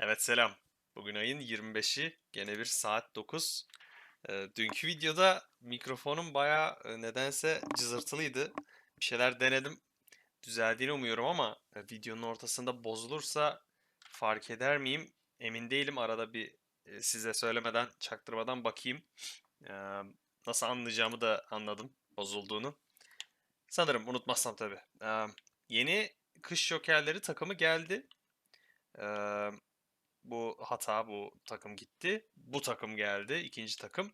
Evet selam. Bugün ayın 25'i. Gene bir saat 9. Ee, dünkü videoda mikrofonum bayağı e, nedense cızırtılıydı. Bir şeyler denedim. Düzeldiğini umuyorum ama e, videonun ortasında bozulursa fark eder miyim? Emin değilim. Arada bir e, size söylemeden, çaktırmadan bakayım. Ee, nasıl anlayacağımı da anladım bozulduğunu. Sanırım unutmazsam tabii. Ee, yeni kış jokerleri takımı geldi. Ee, bu hata, bu takım gitti. Bu takım geldi, ikinci takım.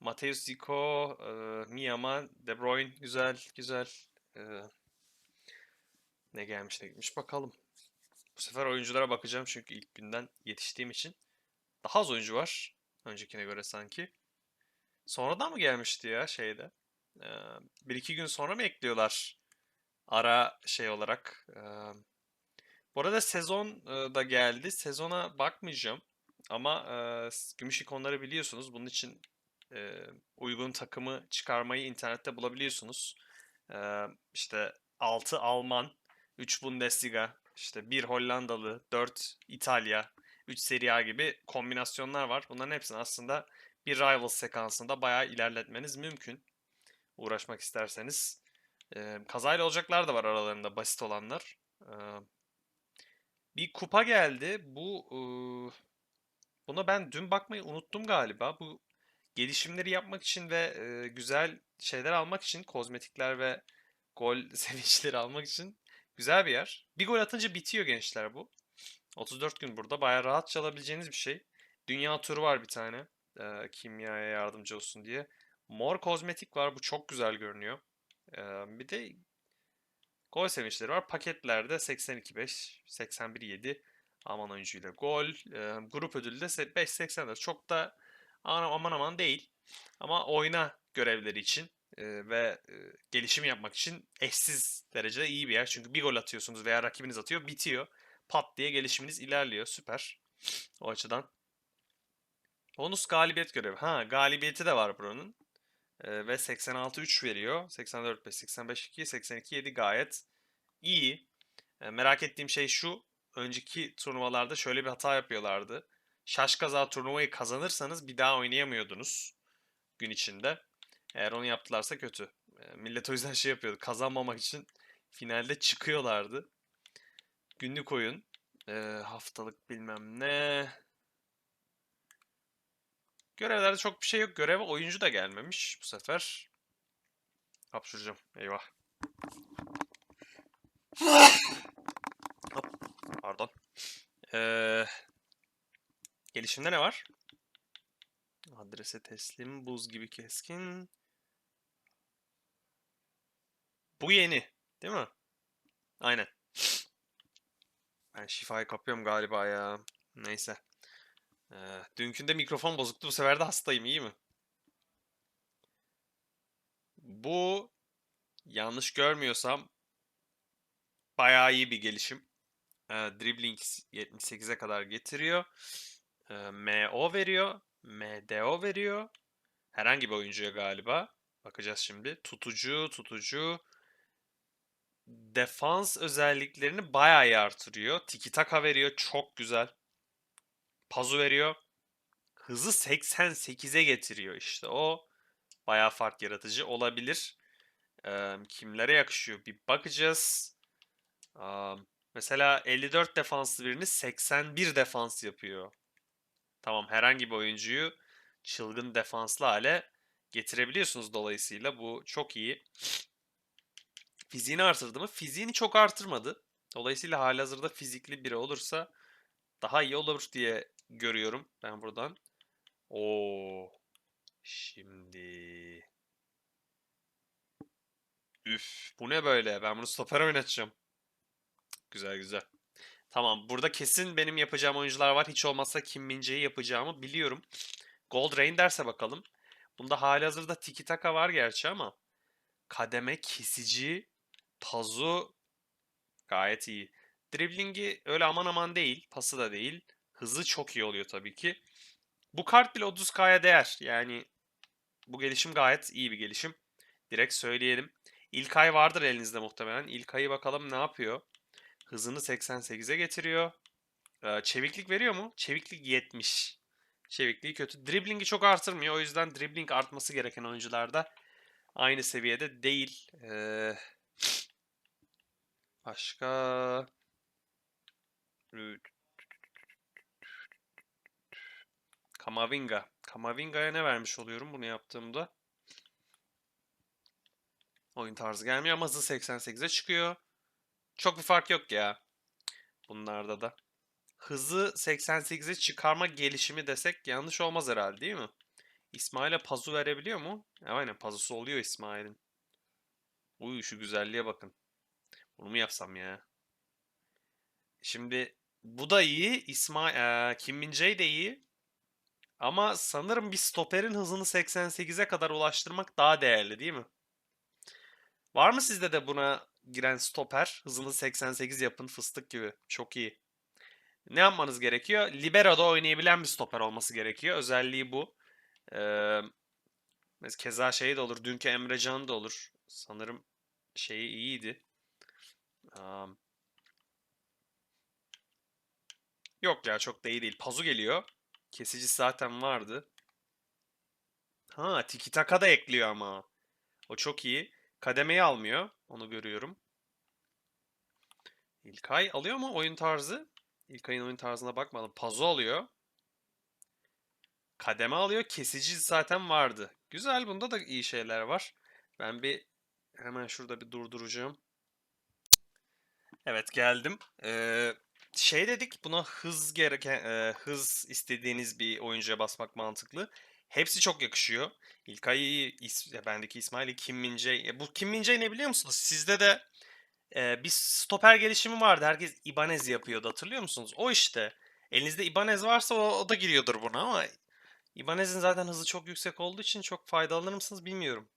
Mateus Zico, e, Miyama, De Bruyne güzel, güzel. E, ne gelmiş ne gitmiş bakalım. Bu sefer oyunculara bakacağım çünkü ilk günden yetiştiğim için. Daha az oyuncu var öncekine göre sanki. Sonradan mı gelmişti ya şeyde? E, bir iki gün sonra mı ekliyorlar? Ara şey olarak. E, bu arada sezon da geldi. Sezona bakmayacağım. Ama e, gümüş ikonları biliyorsunuz. Bunun için e, uygun takımı çıkarmayı internette bulabiliyorsunuz. E, işte 6 Alman, 3 Bundesliga, işte 1 Hollandalı, 4 İtalya, 3 Serie A gibi kombinasyonlar var. Bunların hepsini aslında bir Rivals sekansında bayağı ilerletmeniz mümkün. Uğraşmak isterseniz. E, kazayla olacaklar da var aralarında basit olanlar. E, bir kupa geldi. Bu ıı, buna ben dün bakmayı unuttum galiba. Bu gelişimleri yapmak için ve e, güzel şeyler almak için, kozmetikler ve gol sevinçleri almak için güzel bir yer. Bir gol atınca bitiyor gençler bu. 34 gün burada bayağı rahat çalabileceğiniz bir şey. Dünya turu var bir tane. e, kimyaya yardımcı olsun diye. Mor kozmetik var. Bu çok güzel görünüyor. E, bir de Gol sevinçleri var. Paketlerde 82-5, 81-7 Alman oyuncuyla gol. Ee, grup ödülü de 5-84. Çok da aman aman aman değil. Ama oyna görevleri için e, ve e, gelişim yapmak için eşsiz derecede iyi bir yer. Çünkü bir gol atıyorsunuz veya rakibiniz atıyor, bitiyor. Pat diye gelişiminiz ilerliyor. Süper. O açıdan. Bonus galibiyet görevi. Ha, galibiyeti de var buranın. Ee, ve 86-3 veriyor. 84-5, 85-2, 82-7 gayet iyi. Ee, merak ettiğim şey şu. Önceki turnuvalarda şöyle bir hata yapıyorlardı. Şaş kaza turnuvayı kazanırsanız bir daha oynayamıyordunuz gün içinde. Eğer onu yaptılarsa kötü. Ee, millet o yüzden şey yapıyordu. Kazanmamak için finalde çıkıyorlardı. Günlük oyun. Ee, haftalık bilmem ne. Görevlerde çok bir şey yok. Göreve oyuncu da gelmemiş bu sefer. Hapşuracağım. Eyvah. Hop, pardon. Ee, gelişimde ne var? Adrese teslim, buz gibi keskin. Bu yeni, değil mi? Aynen. Ben şifayı kapıyorum galiba ya. Neyse. Ee, dünkünde mikrofon bozuktu. Bu sefer de hastayım. iyi mi? Bu yanlış görmüyorsam bayağı iyi bir gelişim. Ee, dribbling 78'e kadar getiriyor. Ee, MO veriyor. MDO veriyor. Herhangi bir oyuncuya galiba. Bakacağız şimdi. Tutucu, tutucu. Defans özelliklerini bayağı iyi artırıyor. Tiki taka veriyor. Çok güzel. Pazu veriyor. Hızı 88'e getiriyor işte. O bayağı fark yaratıcı olabilir. Ee, kimlere yakışıyor bir bakacağız. Aa, mesela 54 defanslı birini 81 defans yapıyor. Tamam herhangi bir oyuncuyu çılgın defanslı hale getirebiliyorsunuz dolayısıyla bu çok iyi. Fiziğini artırdı mı? Fiziğini çok artırmadı. Dolayısıyla halihazırda fizikli biri olursa daha iyi olur diye görüyorum ben buradan. Oo. Şimdi. Üf, bu ne böyle? Ben bunu stoper oynatacağım. Güzel güzel. Tamam, burada kesin benim yapacağım oyuncular var. Hiç olmazsa Kim Min-jae'yi yapacağımı biliyorum. Gold Rain derse bakalım. Bunda halihazırda Tiki Taka var gerçi ama kademe kesici Pazu gayet iyi. Driblingi öyle aman aman değil. Pası da değil. Hızı çok iyi oluyor tabii ki. Bu kart bile 30k'ya değer. Yani bu gelişim gayet iyi bir gelişim. Direkt söyleyelim. İlk ay vardır elinizde muhtemelen. İlk ayı bakalım ne yapıyor. Hızını 88'e getiriyor. Ee, çeviklik veriyor mu? Çeviklik 70. Çevikliği kötü. Dribbling'i çok artırmıyor. O yüzden dribbling artması gereken oyuncularda aynı seviyede değil. Ee, başka... Kamavinga. Kamavinga'ya ne vermiş oluyorum bunu yaptığımda? Oyun tarzı gelmiyor ama hızı 88'e çıkıyor. Çok bir fark yok ya. Bunlarda da. Hızı 88'e çıkarma gelişimi desek yanlış olmaz herhalde değil mi? İsmail'e pazu verebiliyor mu? E, Aynen pazusu oluyor İsmail'in. Uy şu güzelliğe bakın. Bunu mu yapsam ya? Şimdi bu da iyi. İsmail, eee, Kim Min Jae de iyi. Ama sanırım bir stoperin hızını 88'e kadar ulaştırmak daha değerli değil mi? Var mı sizde de buna giren stoper? Hızını 88 yapın fıstık gibi. Çok iyi. Ne yapmanız gerekiyor? Libero'da oynayabilen bir stoper olması gerekiyor. Özelliği bu. Ee, keza şey de olur. Dünkü Emre Can da olur. Sanırım şeyi iyiydi. Am, yok ya çok da iyi değil. Pazu geliyor. Kesici zaten vardı. Ha, Tiki Taka da ekliyor ama. O çok iyi. Kademeyi almıyor. Onu görüyorum. İlkay alıyor mu oyun tarzı? İlkay'ın oyun tarzına bakmadım. Pazu alıyor. Kademe alıyor. Kesici zaten vardı. Güzel. Bunda da iyi şeyler var. Ben bir hemen şurada bir durduracağım. Evet geldim. Ee, şey dedik buna hız gereken e, hız istediğiniz bir oyuncuya basmak mantıklı. Hepsi çok yakışıyor. İlkay iyi, İs- bendeki İsmail Kim Min Jae. Bu Kim Min Jae ne biliyor musunuz? Sizde de e, bir stoper gelişimi vardı. Herkes Ibanez yapıyordu hatırlıyor musunuz? O işte. Elinizde Ibanez varsa o, o da giriyordur buna ama Ibanez'in zaten hızı çok yüksek olduğu için çok faydalanır mısınız bilmiyorum.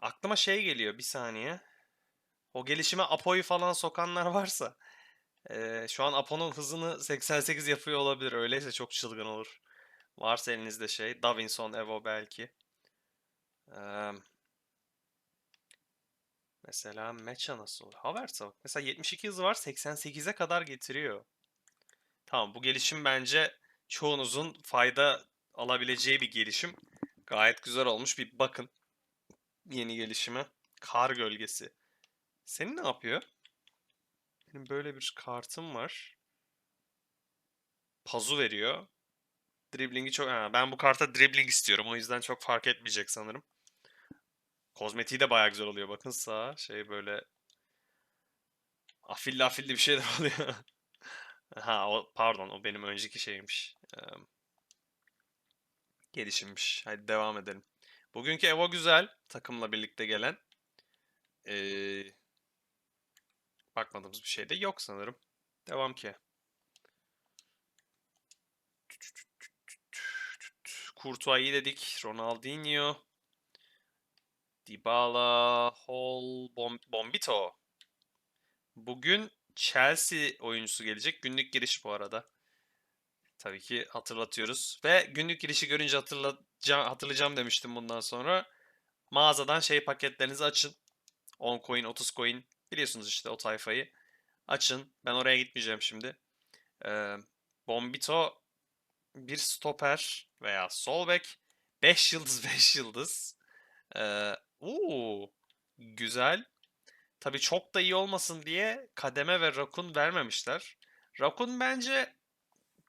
Aklıma şey geliyor bir saniye. O gelişime Apo'yu falan sokanlar varsa e, şu an Apo'nun hızını 88 yapıyor olabilir. Öyleyse çok çılgın olur. Varsa elinizde şey. Davinson, Evo belki. Eee, mesela Mecha nasıl olur? Havertz'a bak. Mesela 72 hızı var 88'e kadar getiriyor. Tamam bu gelişim bence çoğunuzun fayda alabileceği bir gelişim. Gayet güzel olmuş. Bir bakın yeni gelişime. Kar gölgesi. Senin ne yapıyor? Benim böyle bir kartım var. Pazu veriyor. Dribling'i çok... Ha, ben bu karta dribbling istiyorum. O yüzden çok fark etmeyecek sanırım. Kozmetiği de bayağı güzel oluyor. Bakın sağa şey böyle afilli afilli bir şeyler oluyor. Ha o pardon o benim önceki şeymiş. Eee, gelişimmiş. Hadi devam edelim. Bugünkü Evo güzel. Takımla birlikte gelen. Ee, bakmadığımız bir şey de yok sanırım. Devam ki. Courtois iyi dedik. Ronaldinho. Dybala, Hall, Bom Bombito. Bugün Chelsea oyuncusu gelecek. Günlük giriş bu arada. Tabii ki hatırlatıyoruz. Ve günlük girişi görünce hatırlayacağım, hatırlayacağım demiştim bundan sonra. Mağazadan şey paketlerinizi açın. 10 coin, 30 coin. Biliyorsunuz işte o tayfayı. Açın. Ben oraya gitmeyeceğim şimdi. Ee, Bombito bir stoper veya sol bek. 5 yıldız 5 yıldız. Ee, güzel. Tabii çok da iyi olmasın diye kademe ve rakun vermemişler. Rakun bence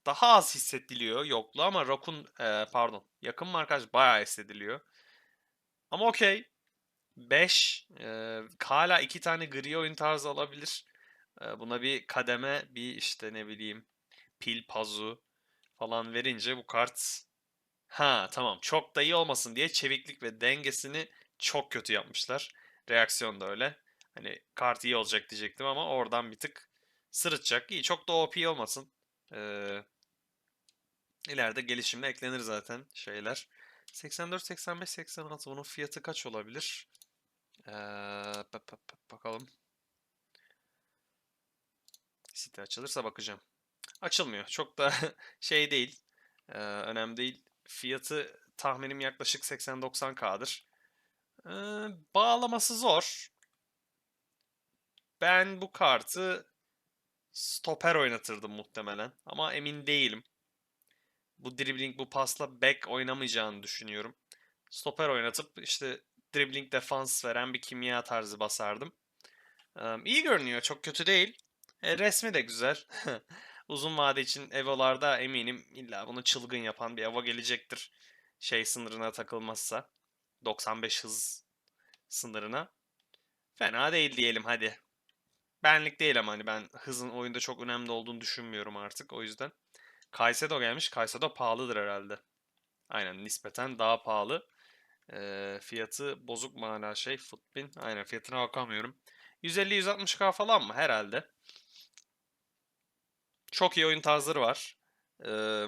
daha az hissediliyor yoklu ama rakun e, pardon yakın markaj bayağı hissediliyor. Ama okey. 5 e, hala iki tane gri oyun tarzı alabilir. E, buna bir kademe bir işte ne bileyim pil pazu falan verince bu kart ha tamam çok da iyi olmasın diye çeviklik ve dengesini çok kötü yapmışlar. Reaksiyon da öyle. Hani kart iyi olacak diyecektim ama oradan bir tık sırıtacak. İyi çok da OP olmasın. Ee, ileride gelişimle eklenir zaten şeyler. 84, 85, 86 bunun fiyatı kaç olabilir? Ee, bak- bak- bak- bakalım. Site açılırsa bakacağım. Açılmıyor. Çok da şey değil. Ee, önemli değil. Fiyatı tahminim yaklaşık 80-90K'dır. Ee, bağlaması zor. Ben bu kartı stoper oynatırdım muhtemelen. Ama emin değilim. Bu dribbling, bu pasla back oynamayacağını düşünüyorum. Stoper oynatıp işte dribbling defans veren bir kimya tarzı basardım. Eee, iyi görünüyor. Çok kötü değil. E, resmi de güzel. Uzun vade için Evo'larda eminim illa bunu çılgın yapan bir Evo gelecektir. Şey sınırına takılmazsa. 95 hız sınırına. Fena değil diyelim hadi. Benlik değil ama hani ben hızın oyunda çok önemli olduğunu düşünmüyorum artık. O yüzden. Kaysedo gelmiş. Kaysedo pahalıdır herhalde. Aynen nispeten daha pahalı. Ee, fiyatı bozuk mu hala şey Footbin. Aynen fiyatına bakamıyorum. 150-160k falan mı? Herhalde. Çok iyi oyun tarzları var. Ee,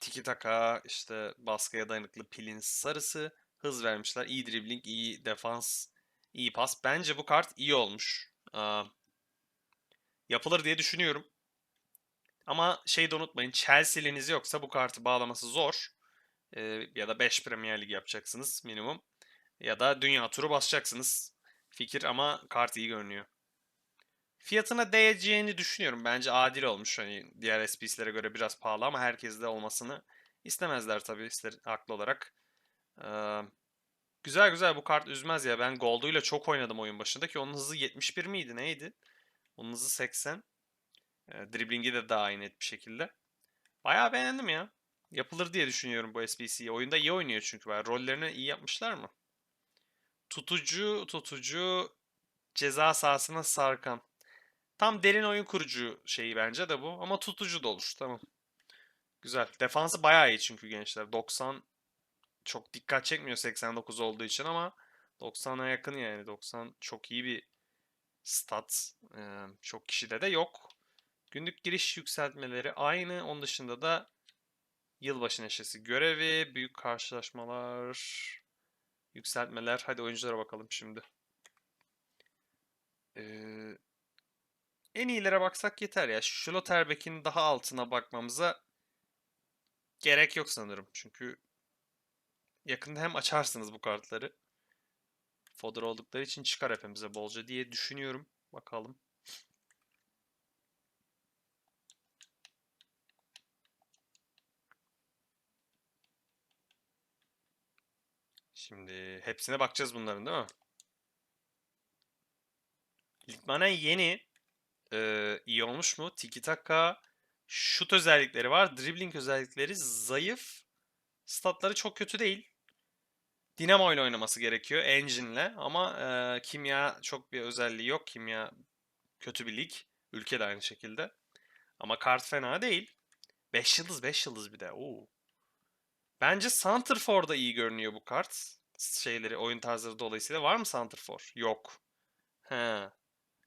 tiki taka işte baskıya dayanıklı pilin sarısı. Hız vermişler. İyi dribbling, iyi defans, iyi pas. Bence bu kart iyi olmuş. Aa, yapılır diye düşünüyorum. Ama şey de unutmayın. Chelsea'liniz yoksa bu kartı bağlaması zor. Ee, ya da 5 Premier Lig yapacaksınız minimum. Ya da dünya turu basacaksınız. Fikir ama kart iyi görünüyor. Fiyatına değeceğini düşünüyorum. Bence adil olmuş. Hani diğer SPC'lere göre biraz pahalı ama herkes de olmasını istemezler tabii ister, haklı olarak. Ee, güzel güzel bu kart üzmez ya. Ben Gold'uyla çok oynadım oyun başında ki onun hızı 71 miydi neydi? Onun hızı 80. Ee, driblingi de daha net bir şekilde. Bayağı beğendim ya. Yapılır diye düşünüyorum bu SPC'yi. Oyunda iyi oynuyor çünkü. Bayağı. Rollerini iyi yapmışlar mı? Tutucu, tutucu, ceza sahasına sarkan. Tam derin oyun kurucu şeyi bence de bu. Ama tutucu da olur. Tamam. Güzel. Defansı bayağı iyi çünkü gençler. 90 çok dikkat çekmiyor 89 olduğu için ama 90'a yakın yani. 90 çok iyi bir stat. Ee, çok kişide de yok. Günlük giriş yükseltmeleri aynı. Onun dışında da yılbaşı neşesi görevi, büyük karşılaşmalar, yükseltmeler. Hadi oyunculara bakalım şimdi. Ee, en iyilere baksak yeter ya. Schlotterbeck'in daha altına bakmamıza gerek yok sanırım. Çünkü yakında hem açarsınız bu kartları. Fodder oldukları için çıkar hepimize bolca diye düşünüyorum. Bakalım. Şimdi hepsine bakacağız bunların değil mi? Litmanen yeni. Ee, iyi olmuş mu? Tiki taka şut özellikleri var. Dribbling özellikleri zayıf. Statları çok kötü değil. Dinamo ile oynaması gerekiyor. Engine'le. Ama e, kimya çok bir özelliği yok. Kimya kötü bir lig. Ülke de aynı şekilde. Ama kart fena değil. 5 yıldız 5 yıldız bir de. Oo. Bence Santrfor'da iyi görünüyor bu kart. Şeyleri, oyun tarzları dolayısıyla. Var mı Santrfor? Yok. He.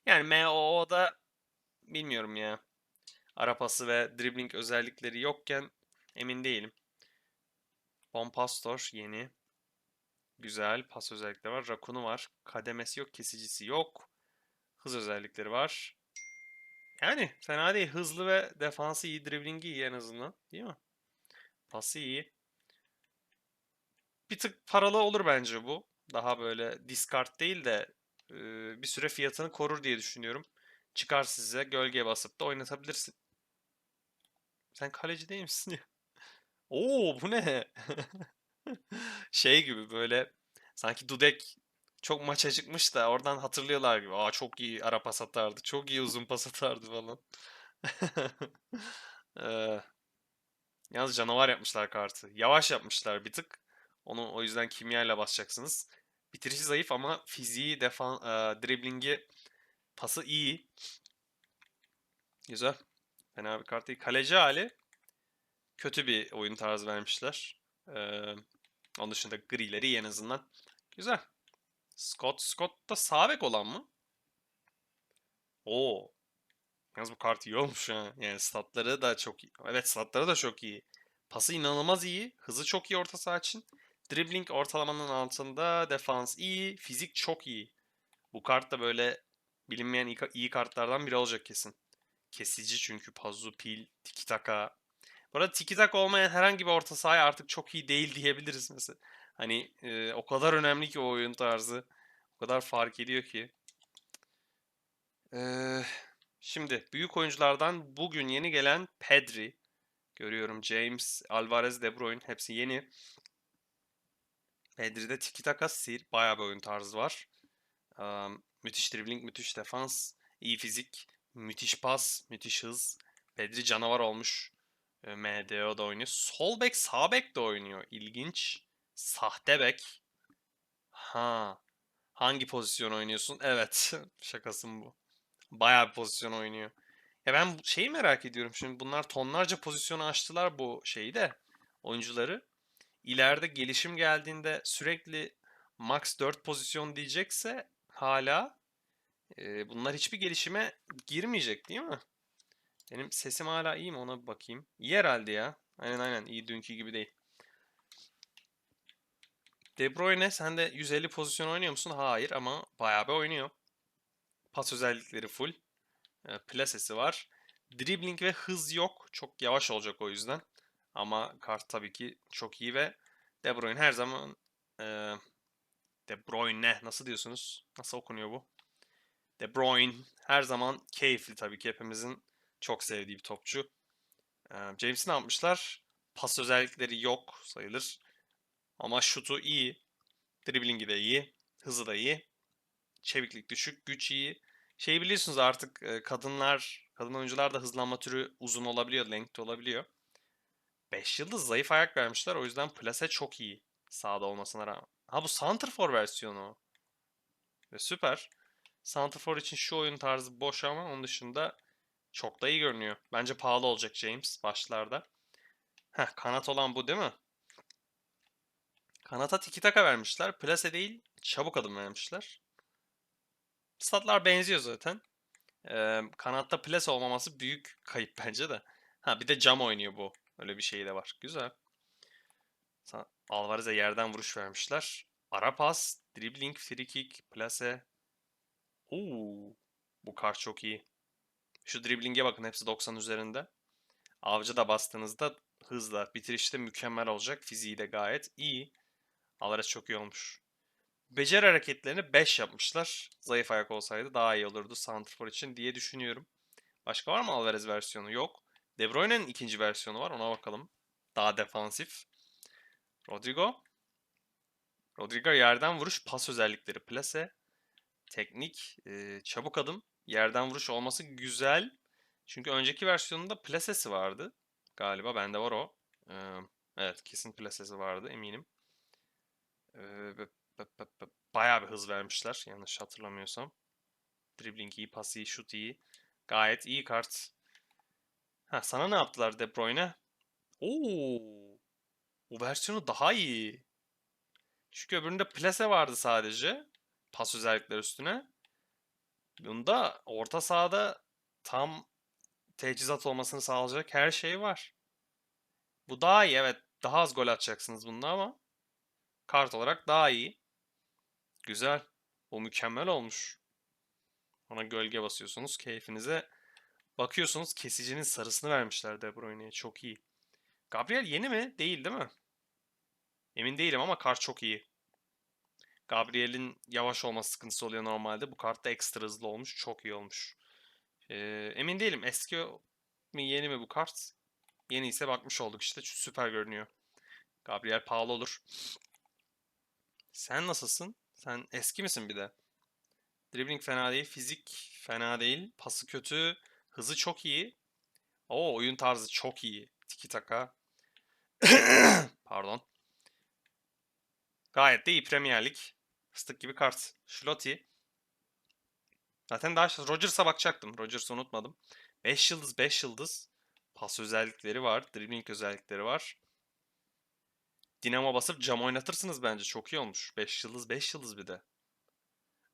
Yani MOO'da bilmiyorum ya. Arapası ve dribbling özellikleri yokken emin değilim. Bompastor yeni. Güzel. Pas özellikleri var. Rakun'u var. Kademesi yok. Kesicisi yok. Hız özellikleri var. Yani fena değil. Hızlı ve defansı iyi. Driblingi iyi en azından. Değil mi? Pası iyi. Bir tık paralı olur bence bu. Daha böyle discard değil de bir süre fiyatını korur diye düşünüyorum. Çıkar size gölgeye basıp da oynatabilirsin. Sen kaleci değil misin ya? Oo bu ne? Şey gibi böyle sanki Dudek çok maça çıkmış da oradan hatırlıyorlar gibi. Aa çok iyi ara pas atardı. Çok iyi uzun pas atardı falan. Ee, yalnız canavar yapmışlar kartı. Yavaş yapmışlar bir tık. Onu o yüzden kimyayla basacaksınız. Bitirişi zayıf ama fiziği, defan, e, driblingi, pası iyi. Güzel. Fena bir kart değil. Kaleci hali kötü bir oyun tarzı vermişler. Ee, onun dışında grileri en azından. Güzel. Scott, Scott da sağ olan mı? Oo. Yalnız bu kart iyi olmuş ha. Yani statları da çok iyi. Evet statları da çok iyi. Pası inanılmaz iyi. Hızı çok iyi orta saha için. Dribbling ortalamanın altında. Defans iyi. Fizik çok iyi. Bu kart da böyle bilinmeyen iyi, kartlardan biri olacak kesin. Kesici çünkü Pazu, Pil, Tiki Taka. Bu arada Tiki Taka olmayan herhangi bir orta sahaya artık çok iyi değil diyebiliriz mesela. Hani e, o kadar önemli ki o oyun tarzı. O kadar fark ediyor ki. Ee, Şimdi büyük oyunculardan bugün yeni gelen Pedri. Görüyorum James, Alvarez, De Bruyne hepsi yeni. Pedri'de tiki taka stil bayağı bir oyun tarzı var. Am, müthiş dribbling, müthiş defans, iyi fizik, müthiş pas, müthiş hız. Pedri canavar olmuş. E, MDO'da oynuyor. Sol bek, sağ bek de oynuyor. İlginç. Sahte bek. Ha. Hangi pozisyon oynuyorsun? Evet. Şakasın bu. Bayağı bir pozisyon oynuyor. Ya ben şeyi merak ediyorum. Şimdi bunlar tonlarca pozisyonu açtılar bu şeyi de. Oyuncuları. İleride gelişim geldiğinde sürekli max 4 pozisyon diyecekse hala e, bunlar hiçbir gelişime girmeyecek değil mi? Benim sesim hala iyi mi ona bir bakayım. İyi herhalde ya. Aynen aynen iyi dünkü gibi değil. De Bruyne sen de 150 pozisyon oynuyor musun? Hayır ama bayağı bir oynuyor. Pas özellikleri full. E, plasesi var. Dribbling ve hız yok. Çok yavaş olacak o yüzden. Ama kart tabii ki çok iyi ve De Bruyne her zaman e, De Bruyne nasıl diyorsunuz? Nasıl okunuyor bu? De Bruyne her zaman keyifli tabii ki hepimizin çok sevdiği bir topçu. E, James'i ne yapmışlar? Pas özellikleri yok sayılır. Ama şutu iyi. Driblingi de iyi. Hızı da iyi. Çeviklik düşük, güç iyi. Şey biliyorsunuz artık kadınlar, kadın oyuncular da hızlanma türü uzun olabiliyor, length olabiliyor. 5 yıldız zayıf ayak vermişler. O yüzden plase çok iyi. Sağda olmasına rağmen. Ha bu Santrfor versiyonu. Ve süper. Santrfor için şu oyun tarzı boş ama onun dışında çok da iyi görünüyor. Bence pahalı olacak James başlarda. Heh, kanat olan bu değil mi? Kanata tiki taka vermişler. Plase değil, çabuk adım vermişler. Statlar benziyor zaten. Ee, kanatta plase olmaması büyük kayıp bence de. Ha bir de cam oynuyor bu. Öyle bir şey de var. Güzel. Alvarez'e yerden vuruş vermişler. Ara pas, dribbling, free kick, plase. Oo, bu kart çok iyi. Şu dribbling'e bakın hepsi 90 üzerinde. Avcı da bastığınızda hızla, bitirişte mükemmel olacak. Fiziği de gayet iyi. Alvarez çok iyi olmuş. Beceri hareketlerini 5 yapmışlar. Zayıf ayak olsaydı daha iyi olurdu Santrfor için diye düşünüyorum. Başka var mı Alvarez versiyonu? Yok. De Bruyne'nin ikinci versiyonu var. Ona bakalım. Daha defansif. Rodrigo. Rodrigo yerden vuruş pas özellikleri. Plase. Teknik. e, çabuk adım. Yerden vuruş olması güzel. Çünkü önceki versiyonunda plasesi vardı. Galiba bende var o. Ee, evet kesin plasesi vardı eminim. B- bayağı bir hız vermişler yanlış hatırlamıyorsam. Dribbling iyi, pas iyi, şut iyi. Gayet iyi kart. Ha, sana ne yaptılar De Bruyne? Oo, bu versiyonu daha iyi. Çünkü öbüründe plase vardı sadece. Pas özellikler üstüne. Bunda orta sahada tam teçhizat olmasını sağlayacak her şey var. Bu daha iyi evet. Daha az gol atacaksınız bunda ama kart olarak daha iyi. Güzel. Bu mükemmel olmuş. Ona gölge basıyorsunuz. Keyfinize bakıyorsunuz. Kesicinin sarısını vermişler De Bruyne'ye. Çok iyi. Gabriel yeni mi? Değil değil mi? Emin değilim ama kart çok iyi. Gabriel'in yavaş olması sıkıntısı oluyor normalde. Bu kart da ekstra hızlı olmuş. Çok iyi olmuş. Ee, emin değilim. Eski mi yeni mi bu kart? Yeni ise bakmış olduk işte. Süper görünüyor. Gabriel pahalı olur. Sen nasılsın? Sen eski misin bir de? Dribbling fena değil. Fizik fena değil. Pası kötü. Hızı çok iyi. Oo oyun tarzı çok iyi. Tiki taka. Pardon. Gayet de iyi Premier Lig. Fıstık gibi kart. Şloti. Zaten daha Rodgers'a bakacaktım. Rodgers'ı unutmadım. 5 yıldız 5 yıldız. Pas özellikleri var. Dribbling özellikleri var. Dinamo basıp cam oynatırsınız bence. Çok iyi olmuş. 5 yıldız 5 yıldız bir de.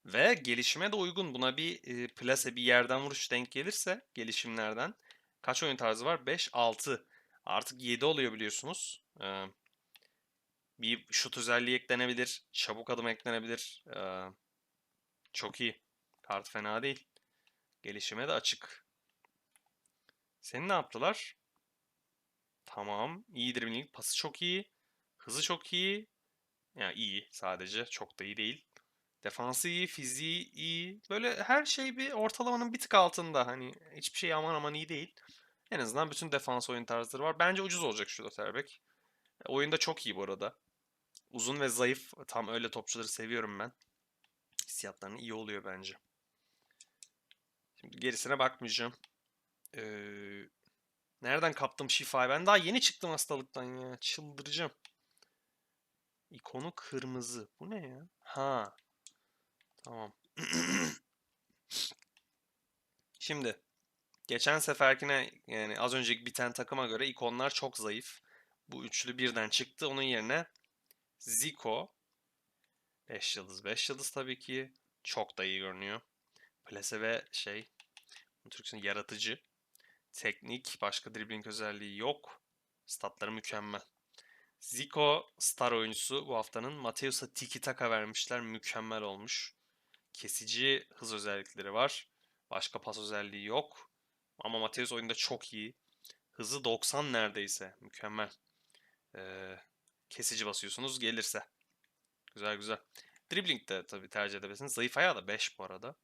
Ve gelişime de uygun. Buna bir e, plase bir yerden vuruş denk gelirse gelişimlerden. Kaç oyun tarzı var? 5, 6. Artık 7 oluyor biliyorsunuz. Ee, bir şut özelliği eklenebilir. Çabuk adım eklenebilir. Ee, çok iyi. Kart fena değil. Gelişime de açık. Senin ne yaptılar? Tamam. İyi dribbling. Pası çok iyi. Hızı çok iyi. Yani iyi sadece. Çok da iyi değil. Defansı iyi, fiziği iyi. Böyle her şey bir ortalamanın bir tık altında. Hani hiçbir şey aman aman iyi değil. En azından bütün defans oyun tarzları var. Bence ucuz olacak şu Lotterbek. Oyunda çok iyi bu arada. Uzun ve zayıf. Tam öyle topçuları seviyorum ben. Hissiyatlarının iyi oluyor bence. Şimdi gerisine bakmayacağım. Ee, nereden kaptım şifayı? Ben daha yeni çıktım hastalıktan ya. Çıldıracağım. İkonu kırmızı. Bu ne ya? Ha. Tamam. Şimdi geçen seferkine yani az önceki biten takıma göre ikonlar çok zayıf. Bu üçlü birden çıktı. Onun yerine Zico 5 yıldız 5 yıldız tabii ki çok da iyi görünüyor. Plase ve şey Türkçe'nin yaratıcı. Teknik, başka dribbling özelliği yok. Statları mükemmel. Zico star oyuncusu bu haftanın. Mateus'a tiki taka vermişler. Mükemmel olmuş. Kesici hız özellikleri var. Başka pas özelliği yok. Ama Mateus oyunda çok iyi. Hızı 90 neredeyse. Mükemmel. Ee, kesici basıyorsunuz gelirse. Güzel güzel. Dribbling de tabii tercih edebilirsiniz. Zayıf ayağı da 5 bu arada.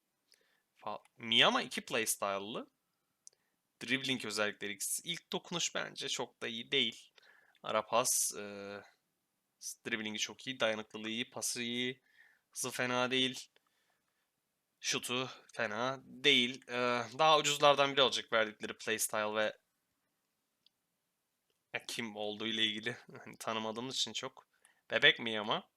Miyama 2 playstyle'lı. Dribbling özellikleri ikisi. İlk dokunuş bence çok da iyi değil. Ara pas, e, dribbling'i çok iyi, dayanıklılığı iyi, pası iyi, hızı fena değil. Şutu fena değil. E, daha ucuzlardan biri olacak verdikleri playstyle ve kim olduğu ile ilgili hani tanımadığımız için çok. Bebek mi ama?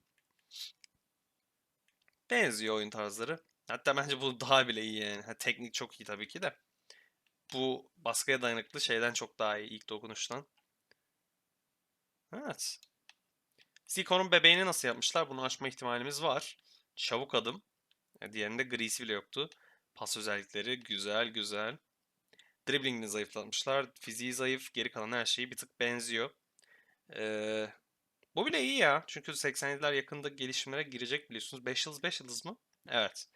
Benziyor oyun tarzları. Hatta bence bu daha bile iyi yani. Ha, teknik çok iyi tabii ki de. Bu baskıya dayanıklı şeyden çok daha iyi ilk dokunuştan. Evet. Zico'nun bebeğini nasıl yapmışlar? Bunu açma ihtimalimiz var. Çabuk adım. E, Diğerinde grisi bile yoktu. Pas özellikleri güzel güzel. Dribblingini zayıflatmışlar. Fiziği zayıf. Geri kalan her şeyi bir tık benziyor. Ee, bu bile iyi ya. Çünkü 87'ler yakında gelişimlere girecek biliyorsunuz. 5 yıldız 5 yıldız mı? Evet.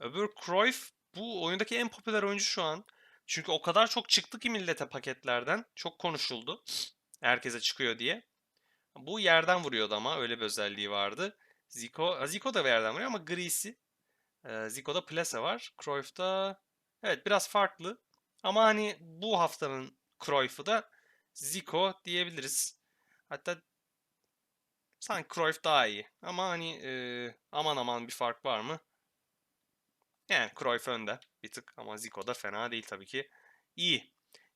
Öbür Cruyff bu oyundaki en popüler oyuncu şu an. Çünkü o kadar çok çıktı ki millete paketlerden. Çok konuşuldu. Herkese çıkıyor diye. Bu yerden vuruyordu ama öyle bir özelliği vardı. Zico, Zico da yerden vuruyor ama grisi. Zico'da plase var. Cruyff'ta evet biraz farklı. Ama hani bu haftanın Cruyff'u da Zico diyebiliriz. Hatta sanki Cruyff daha iyi. Ama hani e, aman aman bir fark var mı? Yani Cruyff önde bir tık ama Zico da fena değil tabii ki. İyi.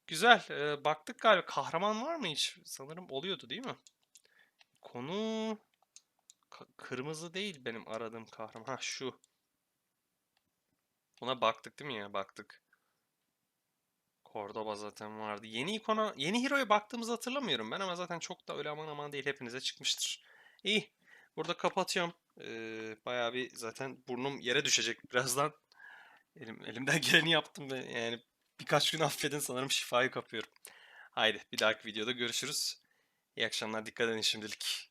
Güzel. Ee, baktık galiba. Kahraman var mı hiç? Sanırım oluyordu değil mi? Konu kırmızı değil benim aradığım kahraman. Ha şu. Buna baktık değil mi ya? Baktık. Cordoba zaten vardı. Yeni ikona, yeni hero'ya baktığımızı hatırlamıyorum ben ama zaten çok da öyle aman aman değil. Hepinize çıkmıştır. İyi. Burada kapatıyorum. Ee, bayağı bir zaten burnum yere düşecek birazdan. Elim, elimden geleni yaptım ve yani birkaç gün affedin sanırım şifayı kapıyorum. Haydi bir dahaki videoda görüşürüz. İyi akşamlar. Dikkat edin şimdilik.